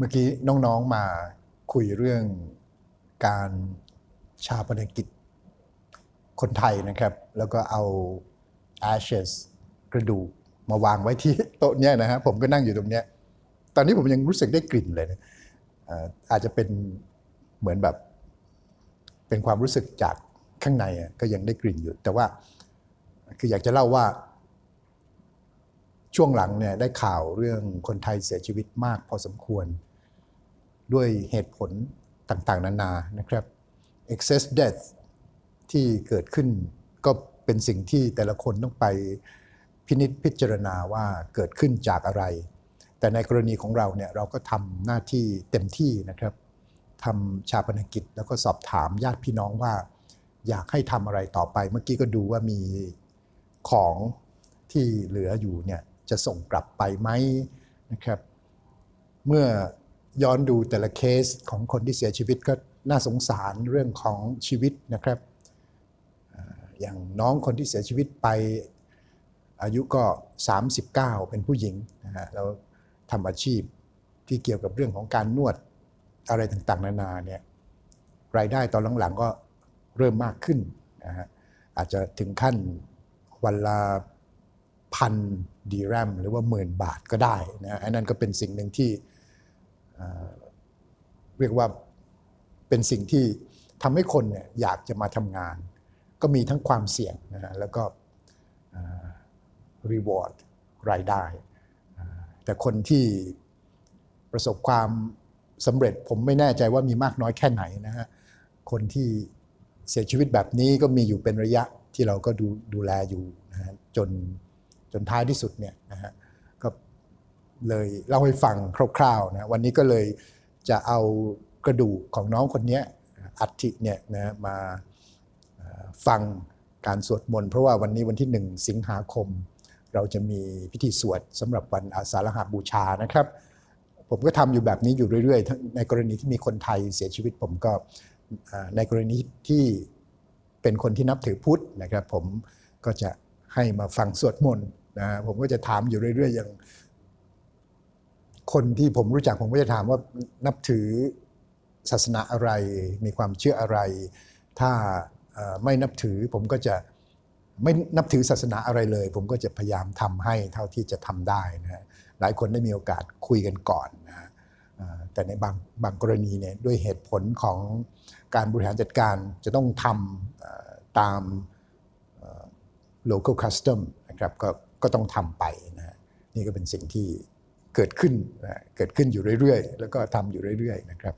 เมื่อกี้น้องๆมาคุยเรื่องการชาปนกิจคนไทยนะครับ แล้วก็เอา ashes กระดูกมาวางไว้ที่โต๊ะเนี้ยนะฮะผมก็นั่งอยู่ตรงเนี้ยตอนนี้ผมยังรู้สึกได้กลิ่นเลยนะอาจจะเป็นเหมือนแบบเป็นความรู้สึกจากข้างในก็ยังได้กลิ่นอยู่ แต่ว่าคืออยากจะเล่าว่า ช่วงหลังเนี่ยได้ข่าวเรื่องคนไทยเสียชีวิตมากพอสมควร ด้วยเหตุผลต่างๆ นานานะครับ excess death ที่เกิดขึ้นก็เป็นสิ่งที่แต่ละคนต้องไปพินิจพิจารณาว่าเกิดขึ้นจากอะไร แต่ในกรณีของเราเนี่ยเราก็ทำหน้าที่เต็มที่นะครับทำชาปนกิจแล้วก็สอบถามญาติพี่น้องว่า อยากให้ทำอะไรต่อไป เมื่อกี้ก็ดูว่ามีของที่เหลืออยู่เนี่ยจะส่งกลับไปไหมนะครับ เมื่อ ย้อนดูแต่ละเคสของคนที่เสียชีวิตก็น่าสงสารเรื่องของชีวิตนะครับเอ่ออย่างน้องคนที่เสียชีวิตไปอายุก็ 39 เป็นผู้หญิงนะฮะแล้วทำอาชีพที่เกี่ยวกับเรื่องของการนวดอะไรต่างๆ นานาเนี่ยรายได้ตอนหลังๆก็เริ่มมากขึ้นนะฮะอาจจะถึงขั้นวันละพันดีแรมหรือว่าหมื่นบาทก็ได้นะอันนั้นก็เป็นสิ่งหนึ่งที่ เรียกว่าเป็นสิ่งที่ทำให้คนเนี่ยอยากจะมาทำงาน ก็มีทั้งความเสี่ยงนะฮะแล้วก็รีวอร์ดรายได้ แต่คนที่ประสบความสำเร็จผมไม่แน่ใจว่ามีมากน้อยแค่ไหนนะฮะคนที่เสียชีวิตแบบนี้ก็มีอยู่เป็นระยะที่เราก็ดูดูแลอยู่นะฮะจนจนท้ายที่สุดเนี่ยนะฮะ เลยเล่าให้ฟังคร่าวๆนะวันนี้ก็เลยจะเอากระดูกของน้องคนนี้อัฐิเนี่ยนะมาฟังการสวดมนต์เพราะว่าวันนี้วันที่หนึ่งสิงหาคม เราจะมีพิธีสวดสำหรับวันอาสาฬหบูชานะครับ ผมก็ทำอยู่แบบนี้อยู่เรื่อยๆ ในกรณีที่มีคนไทยเสียชีวิตผมก็ในกรณีที่เป็นคนที่นับถือพุทธนะครับ ผมก็จะให้มาฟังสวดมนต์นะผมก็จะถามอยู่เรื่อยๆอย่าง คนที่ผมรู้จักผมก็จะถามว่านับถือศาสนาอะไร มีความเชื่ออะไร ถ้าไม่นับถือผมก็จะไม่นับถือศาสนาอะไรเลย ผมก็จะพยายามทำให้เท่าที่จะทำได้นะฮะหลายคนได้มีโอกาสคุยกันก่อนนะฮะแต่ในบางบางกรณีเนี่ยด้วยเหตุผลของการบริหารจัดการจะต้องทำตาม local custom นะครับก็ก็ต้องทำไปนะนี่ก็เป็นสิ่งที่ เกิดขึ้นเกิดขึ้นอยู่เรื่อยๆ แล้วก็ทำอยู่เรื่อยๆนะครับ